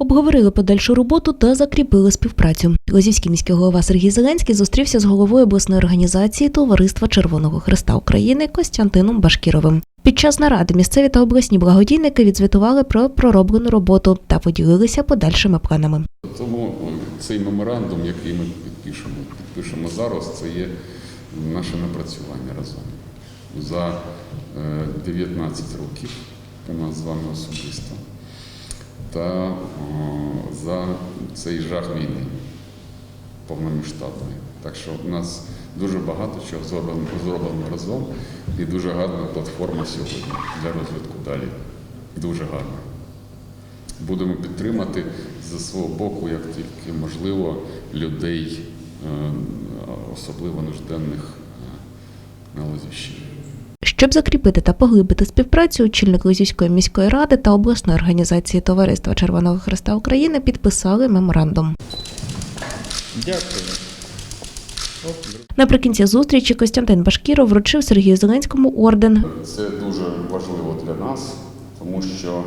Обговорили подальшу роботу та закріпили співпрацю. Лозівський міський голова Сергій Зеленський зустрівся з головою обласної організації Товариства Червоного Христа України Костянтином Башкіровим. Під час наради місцеві та обласні благодійники відзвітували про пророблену роботу та поділилися подальшими планами. Тому цей меморандум, який ми підпишемо, підпишемо зараз, це є наше напрацювання разом. За е, 19 років у нас з вами особисто та о, за цей жах війни повномасштабної. Так що у нас дуже багато чого зроблено, зроблено разом і дуже гарна платформа сьогодні для розвитку далі. Дуже гарна будемо підтримати зі свого боку, як тільки можливо, людей, е, особливо нужденних е, на Лозівщині. Щоб закріпити та поглибити співпрацю, очільник Лозівської міської ради та обласної організації Товариства Червоного Христа України підписали меморандум. Дякую. Наприкінці зустрічі Костянтин Башкіров вручив Сергію Зеленському орден Це дуже важливо для нас, тому що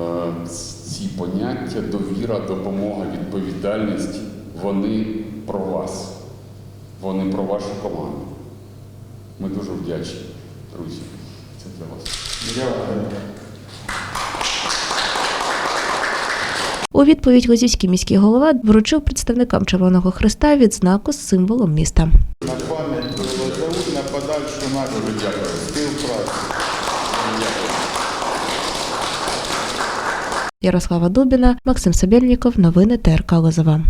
е, ці поняття довіра, допомога, відповідальність вони про вас, вони про вашу команду. Ми дуже вдячні, друзі. Це для вас. Дякую. У відповідь Лозівський міський голова вручив представникам Червоного Христа відзнаку з символом міста. На пам'ять про на подальшу нашу співпрацю. Ярослава Дубіна, Максим Собєльніков, новини ТРК Лозова.